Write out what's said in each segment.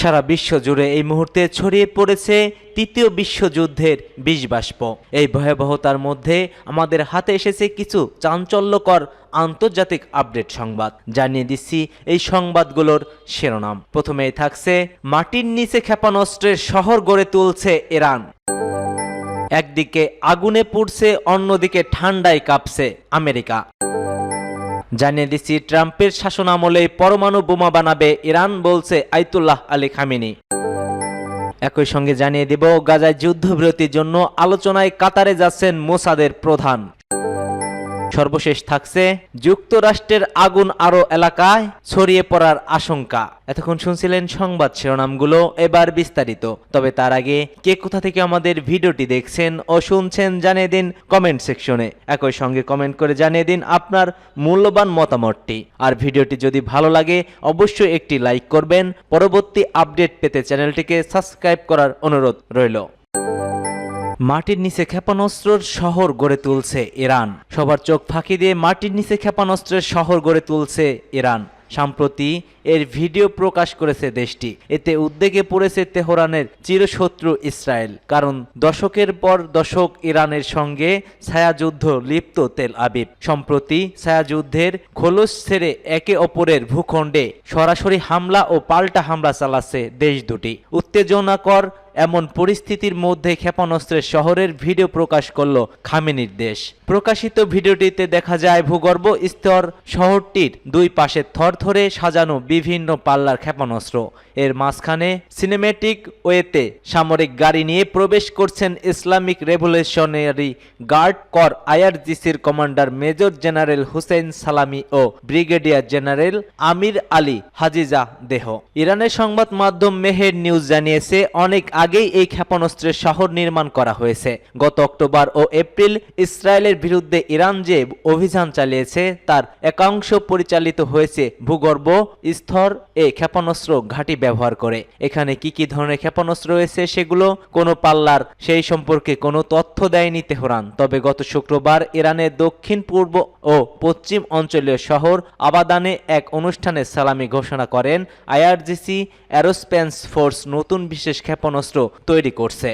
সারা বিশ্ব জুড়ে এই মুহূর্তে ছড়িয়ে পড়েছে তৃতীয় বিশ্বযুদ্ধের বিষবাষ্প এই ভয়াবহতার মধ্যে আমাদের হাতে এসেছে কিছু চাঞ্চল্যকর আন্তর্জাতিক আপডেট সংবাদ। জানিয়ে দিচ্ছি এই সংবাদগুলোর শিরোনাম। প্রথমেই থাকছে, মাটির নিচে ক্ষেপণাস্ত্রের শহর গড়ে তুলছে ইরান। একদিকে আগুনে পুড়ছে, অন্যদিকে ঠান্ডায় কাঁপছে আমেরিকা। জানিয়ে দিচ্ছি, ট্রাম্পের শাসনামলে পরমাণু বোমা বানাবে ইরান বলছে আইতুল্লাহ আলী খামিনি। একই সঙ্গে জানিয়ে দেব, গাজায় যুদ্ধবিরতির জন্য আলোচনায় কাতারে যাচ্ছেন মোসাদের প্রধান। সর্বশেষ থাকছে, যুক্তরাষ্ট্রের আগুন আরও এলাকায় ছড়িয়ে পড়ার আশঙ্কা। এতক্ষণ শুনছিলেন সংবাদ শিরোনামগুলো, এবার বিস্তারিত। তবে তার আগে, কে কোথা থেকে আমাদের ভিডিওটি দেখছেন ও শুনছেন জানিয়ে দিন কমেন্ট সেকশনে। একই সঙ্গে কমেন্ট করে জানিয়ে দিন আপনার মূল্যবান মতামতটি। আর ভিডিওটি যদি ভালো লাগে, অবশ্যই একটি লাইক করবেন। পরবর্তী আপডেট পেতে চ্যানেলটিকে সাবস্ক্রাইব করার অনুরোধ রইল। মাটির নিচে ক্ষেপণাস্ত্রের শহর গড়ে তুলছে ইরান। সবার চোখ ফাঁকি দিয়ে মাটির নিচে ক্ষেপণাস্ত্রের শহর গড়ে তুলছে ইরান। সম্প্রতি এর ভিডিও প্রকাশ করেছে দেশটি। এতে উদ্বেগে পড়েছে তেহরানের চিরশত্রু ইসরায়েল। কারণ দশকের পর দশক ইরানের সঙ্গে ছায়াযুদ্ধ লিপ্ত তেল আবিব। সম্প্রতি ছায়াযুদ্ধের খোলস ছেড়ে একে অপরের ভূখণ্ডে সরাসরি হামলা ও পাল্টা হামলা চালাচ্ছে দেশ দুটি। উত্তেজনাকর এমন পরিস্থিতির মধ্যে ক্ষেপণাস্ত্রের শহরের ভিডিও প্রকাশ করল খামেনির দেশ। প্রকাশিত ভিডিওটিতে দেখা যায়, ভূগর্ভ স্তর শহরটির দুই পাশে থরথরে সাজানো বিভিন্ন পাল্লার ক্ষেপণাস্ত্র। এর মাঝখানে সিনেমেটিক ওয়েতে সামরিক গাড়ি নিয়ে প্রবেশ করছেন Islamic revolutionary guard corps আইআরজিসির commander major general Hossein Salami ও brigadier general Amir Ali Hajizadeh. ইরানের সংবাদ মাধ্যম মেহের নিউজ জানিয়েছে, অনেক আগেই এই ক্ষেপণাস্ত্রের শহর নির্মাণ করা হয়েছে। গত অক্টোবর ও এপ্রিল ইসরায়েলের বিরুদ্ধে ইরান যে অভিযান চালিয়েছে, তার একাংশ পরিচালিত হয়েছে ভূগর্ভ স্তর এ ক্ষেপণাস্ত্র ঘাঁটি ব্যবহার করে। এখানে কি কি ধরনের ক্ষেপণাস্ত্র রয়েছে সেগুলো? কোনো পাল্লার সেই সম্পর্কে কোনো তথ্য দেয়নি তেহরান। তবে গত শুক্রবার ইরানের দক্ষিণ, পূর্ব ও পশ্চিম অঞ্চলীয় শহর আবাদানে এক অনুষ্ঠানে সালামি ঘোষণা করেন আইআরজিসি অ্যারোস্পেন্স ফোর্স নতুন বিশেষ ক্ষেপণাস্ত্র তৈরি করছে।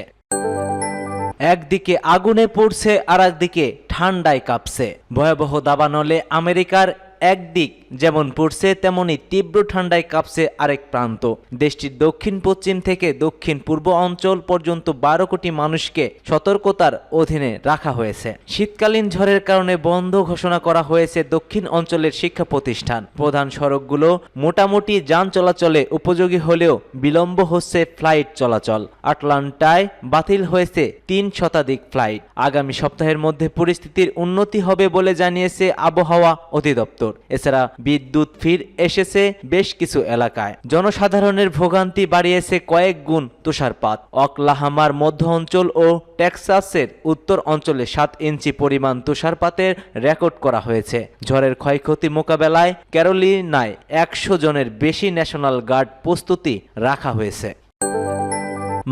একদিকে আগুনে পড়ছে আর একদিকে ঠান্ডায় কাঁপছে। ভয়াবহ দাবানলে আমেরিকার একদিক যেমন পড়ছে, তেমনি তীব্র ঠান্ডায় কাঁপছে আরেক প্রান্ত। দেশটির দক্ষিণ, পশ্চিম থেকে দক্ষিণ পূর্ব অঞ্চল পর্যন্ত বারো কোটি মানুষকে সতর্কতার অধীনে রাখা হয়েছে। শীতকালীন ঝড়ের কারণে বন্ধ ঘোষণা করা হয়েছে দক্ষিণ অঞ্চলের শিক্ষা প্রতিষ্ঠান। প্রধান সড়কগুলো মোটামুটি যান চলাচলে উপযোগী হলেও বিলম্ব হচ্ছে ফ্লাইট চলাচল। আটলান্টায় বাতিল হয়েছে তিন শতাধিক ফ্লাইট। আগামী সপ্তাহের মধ্যে পরিস্থিতির উন্নতি হবে বলে জানিয়েছে আবহাওয়া অধিদপ্তর। এছাড়া বিদ্যুৎ ফির এসেছে বেশ কিছু এলাকায়। জনসাধারণের ভোগান্তি বাড়িয়েছে কয়েক গুণ তুষারপাত। অকলাহামার মধ্য অঞ্চল ও টেক্সাসের উত্তর অঞ্চলে সাত ইঞ্চি পরিমাণ তুষারপাতের রেকর্ড করা হয়েছে। ঝড়ের ক্ষয়ক্ষতি মোকাবেলায় ক্যারোলিনায় একশো জনের বেশি ন্যাশনাল গার্ড প্রস্তুতি রাখা হয়েছে।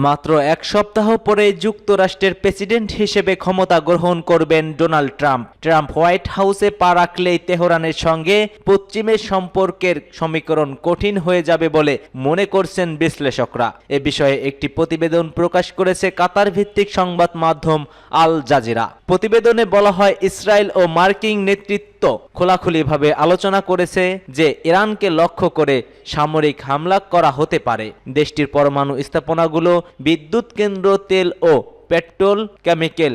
মাত্র এক সপ্তাহ পরে যুক্তরাষ্ট্রের প্রেসিডেন্ট হিসেবে ক্ষমতা গ্রহণ করবেন ডোনাল্ড ট্রাম্প। ট্রাম্প হোয়াইট হাউসে পা রাখলেই তেহরানের সঙ্গে পশ্চিমের সম্পর্কের সমীকরণ কঠিন হয়ে যাবে বলে মনে করছেন বিশ্লেষকরা। এ বিষয়ে একটি প্রতিবেদন প্রকাশ করেছে কাতার ভিত্তিক সংবাদ মাধ্যম আল জাজিরা। প্রতিবেদনে বলা হয়, ইসরায়েল ও মার্কিন নেতৃত্ব খোলাখুলিভাবে আলোচনা করেছে যে ইরানকে লক্ষ্য করে সামরিক হামলা করা হতে পারে। দেশটির পরমাণু স্থাপনাগুলো বিদ্যুৎ কেন্দ্র তেল ও পেট্রোল কেমিক্যাল।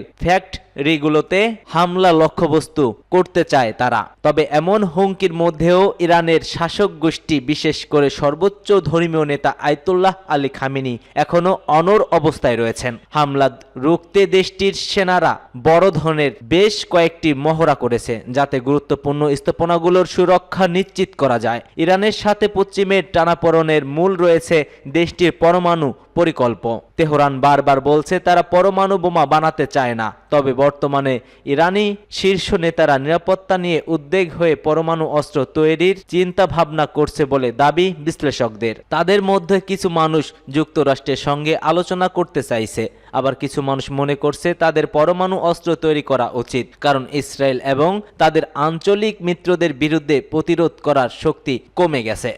ফ্যাক্টরিগুলোতে হামলা লক্ষ্যবস্তু করতে চায় তারা। তবে এমন হুমকির মধ্যেও ইরানের শাসক গোষ্ঠী, বিশেষ করে সর্বোচ্চ ধর্মীয় নেতা আয়তুল্লাহ আলী খামিনি এখনও অনর অবস্থায় রয়েছেন। হামলা রুখতে দেশটির সেনারা বড় ধরনের বেশ কয়েকটি মহড়া করেছে, যাতে গুরুত্বপূর্ণ স্থাপনাগুলোর সুরক্ষা নিশ্চিত করা যায়। ইরানের সাথে পশ্চিমের টানাপোড়নের মূল রয়েছে দেশটির পরমাণু পরিকল্প। তেহরান বারবার বলছে তারা পরমাণু বোমা বানাতে চায় না। তবে বর্তমানে ইরানি শীর্ষ নেতারা নিরাপত্তা নিয়ে উদ্বেগ হয়ে পরমাণু অস্ত্র তৈরির চিন্তা ভাবনা করছে বলে দাবি বিশ্লেষকদের। তাদের মধ্যে কিছু মানুষ যুক্তরাষ্ট্রের সঙ্গে আলোচনা করতে চাইছে। আবার কিছু মানুষ মনে করছে তাদের পরমাণু অস্ত্র তৈরি করা উচিত, কারণ ইসরায়েল এবং তাদের আঞ্চলিক মিত্রদের বিরুদ্ধে প্রতিরোধ করার শক্তি কমে গেছে।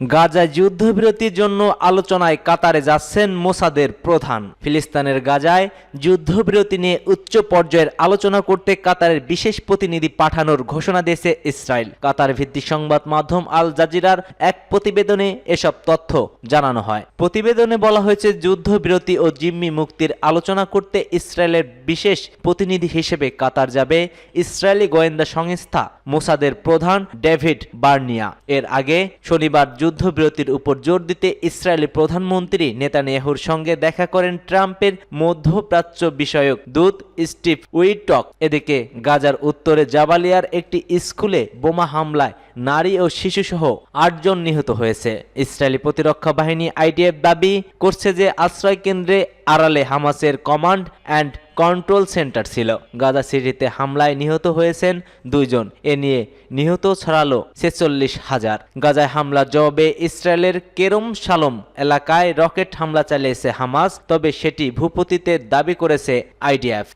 গাজায় যুদ্ধবিরতির জন্য আলোচনায় কাতারে যাচ্ছেন মোসাদের প্রধান। ফিলিস্তিনের গাজায় যুদ্ধবিরতি নিয়ে উচ্চ পর্যায়ের আলোচনা করতে কাতারের বিশেষ প্রতিনিধি পাঠানোর ঘোষণা দিয়েছে ইসরায়েল। কাতার ভিত্তিক সংবাদ মাধ্যম আল জাজিরার এক প্রতিবেদনে এসব তথ্য জানানো হয়। প্রতিবেদনে বলা হয়েছে, যুদ্ধবিরতি ও জিম্মি মুক্তির আলোচনা করতে ইসরায়েলের বিশেষ প্রতিনিধি হিসেবে কাতার যাবে ইসরায়েলি গোয়েন্দা সংস্থা মোসাদের প্রধান ডেভিড বার্নিয়া। এর আগে শনিবার যুদ্ধবিরতির উপর জোর দিতে ইসরায়েলি প্রধানমন্ত্রী নেতানিয়াহুর সঙ্গে দেখা করেন ট্রাম্পের মধ্যপ্রাচ্য বিষয়ক দূত স্টিভ উইটক। এদিকে গাজার উত্তরে জাবালিয়ার একটি স্কুলে বোমা হামলায় নারী ও শিশুসহ আটজন নিহত হয়েছে। ইসরায়েলি প্রতিরক্ষা বাহিনী আইডিএফ দাবি করছে যে আশ্রয় কেন্দ্রে আড়ালে হামাসের কমান্ড অ্যান্ড কন্ট্রোল সেন্টার ছিল। গাজা সিটিতে হামলায় নিহত হয়েছেন দুইজন। এ নিয়ে নিহত ছড়ালো ছেচল্লিশ হাজার। গাজায় হামলার জবাবে ইসরায়েলের কেরম শালম এলাকায় রকেট হামলা চালিয়েছে হামাস, তবে সেটি ভূপতিতে দাবি করেছে আইডিএফ।